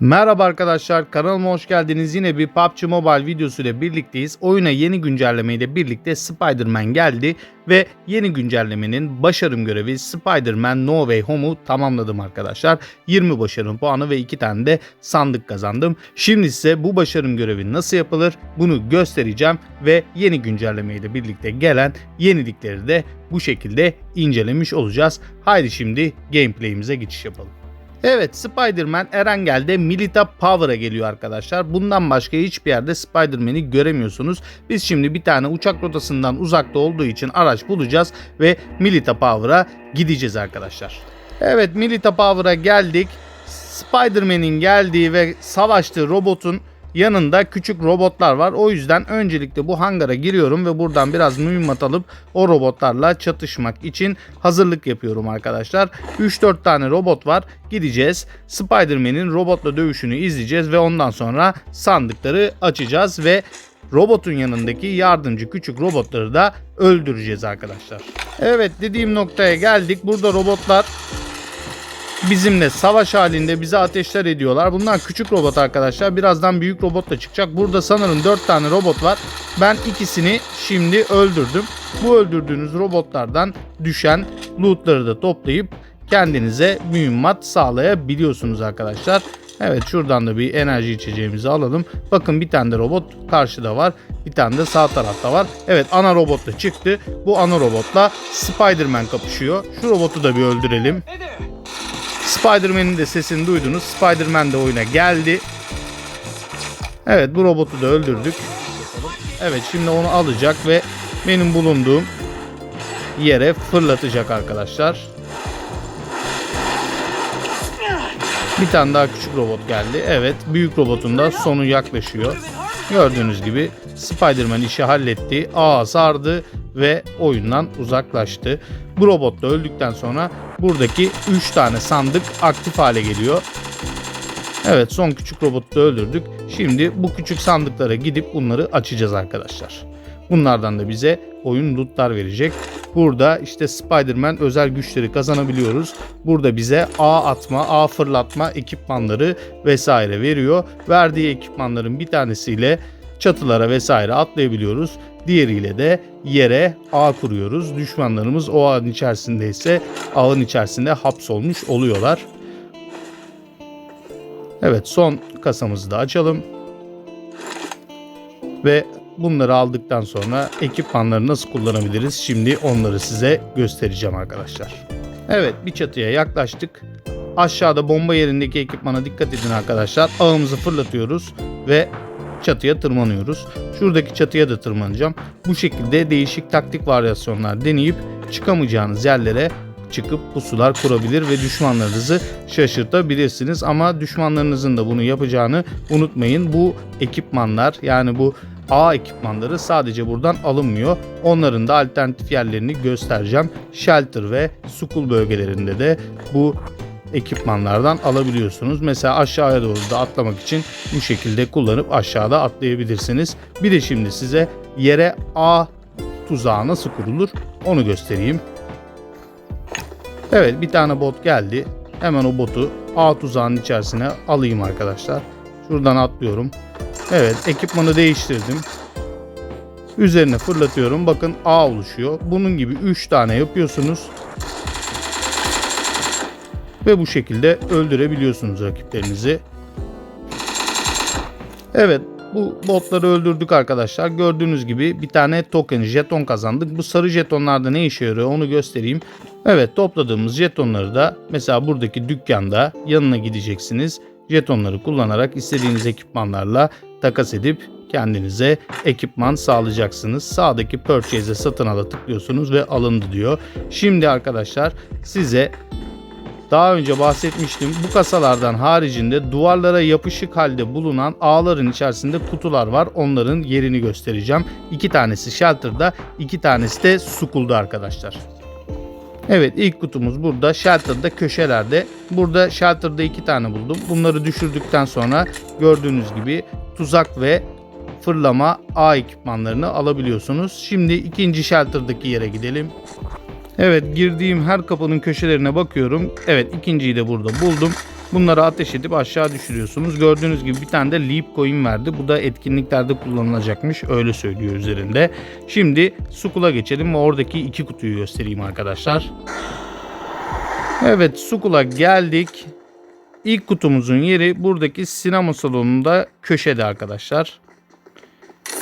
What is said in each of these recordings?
Merhaba arkadaşlar kanalıma hoş geldiniz. Yine bir PUBG Mobile videosu ile birlikteyiz. Oyuna yeni güncelleme ile birlikte Spider-Man geldi ve yeni güncellemenin başarım görevi Spider-Man No Way Home'u tamamladım arkadaşlar. 20 başarım puanı ve 2 tane de sandık kazandım. Şimdi size bu başarım görevi nasıl yapılır bunu göstereceğim ve yeni güncelleme ile birlikte gelen yenilikleri de bu şekilde incelemiş olacağız. Haydi şimdi gameplay'imize geçiş yapalım. Evet Spider-Man Erengel'de Milita Power'a geliyor arkadaşlar. Bundan başka hiçbir yerde Spider-Man'i göremiyorsunuz. Biz şimdi bir tane uçak rotasından uzakta olduğu için araç bulacağız ve Milita Power'a gideceğiz arkadaşlar. Evet Milita Power'a geldik. Spider-Man'in geldiği ve savaştığı robotun yanında küçük robotlar var. O yüzden öncelikle bu hangara giriyorum ve buradan biraz mühimmat alıp o robotlarla çatışmak için hazırlık yapıyorum arkadaşlar. 3-4 tane robot var. Gideceğiz. Spider-Man'in robotla dövüşünü izleyeceğiz ve ondan sonra sandıkları açacağız ve robotun yanındaki yardımcı küçük robotları da öldüreceğiz arkadaşlar. Evet dediğim noktaya geldik. Burada robotlar bizimle savaş halinde bize ateşler ediyorlar. Bunlar küçük robot arkadaşlar. Birazdan büyük robot da çıkacak. Burada sanırım 4 tane robot var. Ben ikisini şimdi öldürdüm. Bu öldürdüğünüz robotlardan düşen lootları da toplayıp kendinize mühimmat sağlayabiliyorsunuz arkadaşlar. Evet şuradan da bir enerji içeceğimizi alalım. Bakın bir tane de robot karşıda var. Bir tane de sağ tarafta var. Evet ana robot da çıktı. Bu ana robotla Spider-Man kapışıyor. Şu robotu da bir öldürelim. Spider-Man'in de sesini duydunuz. Spider-Man de oyuna geldi. Evet bu robotu da öldürdük. Evet şimdi onu alacak ve benim bulunduğum yere fırlatacak arkadaşlar. Bir tane daha küçük robot geldi. Evet büyük robotun da sonu yaklaşıyor. Gördüğünüz gibi Spider-Man işi halletti. Ağa sardı ve oyundan uzaklaştı. Bu robot da öldükten sonra buradaki 3 tane sandık aktif hale geliyor. Evet son küçük robotu da öldürdük. Şimdi bu küçük sandıklara gidip bunları açacağız arkadaşlar. Bunlardan da bize oyun lootlar verecek. Burada işte Spider-Man özel güçleri kazanabiliyoruz. Burada bize ağ atma, ağ fırlatma ekipmanları vesaire veriyor. Verdiği ekipmanların bir tanesiyle çatılara vesaire atlayabiliyoruz. Diğeriyle de yere ağ kuruyoruz. Düşmanlarımız o ağın içerisindeyse ağın içerisinde hapsolmuş oluyorlar. Evet son kasamızı da açalım. Ve bunları aldıktan sonra ekipmanları nasıl kullanabiliriz? Şimdi onları size göstereceğim arkadaşlar. Evet bir çatıya yaklaştık. Aşağıda bomba yerindeki ekipmana dikkat edin arkadaşlar. Ağımızı fırlatıyoruz ve çatıya tırmanıyoruz. Şuradaki çatıya da tırmanacağım. Bu şekilde değişik taktik varyasyonlar deneyip çıkamayacağınız yerlere çıkıp pusular kurabilir ve düşmanlarınızı şaşırtabilirsiniz. Ama düşmanlarınızın da bunu yapacağını unutmayın. Bu ekipmanlar yani bu A ekipmanları sadece buradan alınmıyor. Onların da alternatif yerlerini göstereceğim. Shelter ve Sukul bölgelerinde de bu ekipmanlardan alabiliyorsunuz. Mesela aşağıya doğru da atlamak için bu şekilde kullanıp aşağıda atlayabilirsiniz. Bir de şimdi size yere A tuzağı nasıl kurulur onu göstereyim. Evet bir tane bot geldi. Hemen o botu A tuzağının içerisine alayım arkadaşlar. Şuradan atlıyorum. Evet ekipmanı değiştirdim. Üzerine fırlatıyorum. Bakın A oluşuyor. Bunun gibi 3 tane yapıyorsunuz. Ve bu şekilde öldürebiliyorsunuz rakiplerinizi. Evet bu botları öldürdük arkadaşlar. Gördüğünüz gibi bir tane token jeton kazandık. Bu sarı jetonlarda ne işe yarıyor onu göstereyim. Evet topladığımız jetonları da mesela buradaki dükkanda yanına gideceksiniz. Jetonları kullanarak istediğiniz ekipmanlarla takas edip kendinize ekipman sağlayacaksınız. Sağdaki purchase'e satın ala tıklıyorsunuz ve alındı diyor. Şimdi arkadaşlar size daha önce bahsetmiştim. Bu kasalardan haricinde duvarlara yapışık halde bulunan ağların içerisinde kutular var. Onların yerini göstereceğim. İki tanesi Shelter'da, iki tanesi de Sukul'da arkadaşlar. Evet ilk kutumuz burada. Shelter'da köşelerde. Burada Shelter'da iki tane buldum. Bunları düşürdükten sonra gördüğünüz gibi tuzak ve fırlama A ekipmanlarını alabiliyorsunuz. Şimdi ikinci Shelter'daki yere gidelim. Evet girdiğim her kapının köşelerine bakıyorum. Evet ikinciyi de burada buldum. Bunları ateş edip aşağı düşürüyorsunuz. Gördüğünüz gibi bir tane de Leap Coin verdi. Bu da etkinliklerde kullanılacakmış. Öyle söylüyor üzerinde. Şimdi Sukula geçelim ve oradaki iki kutuyu göstereyim arkadaşlar. Evet Sukula geldik. İlk kutumuzun yeri buradaki sinema salonunda köşede arkadaşlar.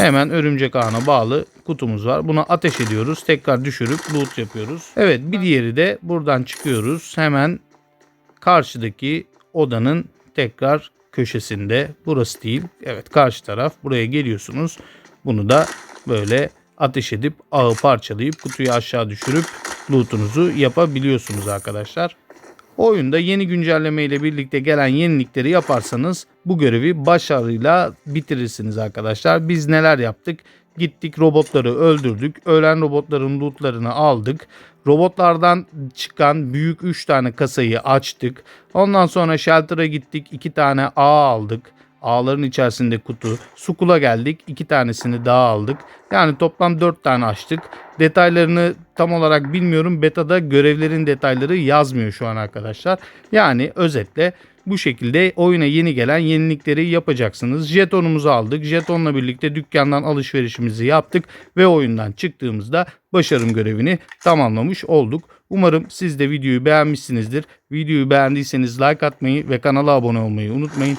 Hemen örümcek ağına bağlı kutumuz var. Buna ateş ediyoruz. Tekrar düşürüp loot yapıyoruz. Evet bir diğeri de buradan çıkıyoruz. Hemen karşıdaki odanın tekrar köşesinde. Burası değil. Evet karşı taraf. Buraya geliyorsunuz. Bunu da böyle ateş edip ağı parçalayıp kutuyu aşağı düşürüp loot'unuzu yapabiliyorsunuz arkadaşlar. Oyunda yeni güncelleme ile birlikte gelen yenilikleri yaparsanız bu görevi başarıyla bitirirsiniz arkadaşlar. Biz neler yaptık? Gittik robotları öldürdük. Ölen robotların lootlarını aldık. Robotlardan çıkan büyük 3 tane kasayı açtık. Ondan sonra shelter'a gittik. 2 tane ağ aldık. Ağların içerisinde kutu. Sukula geldik. 2 tanesini daha aldık. Yani toplam 4 tane açtık. Detaylarını tam olarak bilmiyorum. Beta'da görevlerin detayları yazmıyor şu an arkadaşlar. Yani özetle bu şekilde oyuna yeni gelen yenilikleri yapacaksınız. Jetonumuzu aldık. Jetonla birlikte dükkandan alışverişimizi yaptık ve oyundan çıktığımızda başarım görevini tamamlamış olduk. Umarım siz de videoyu beğenmişsinizdir. Videoyu beğendiyseniz like atmayı ve kanala abone olmayı unutmayın.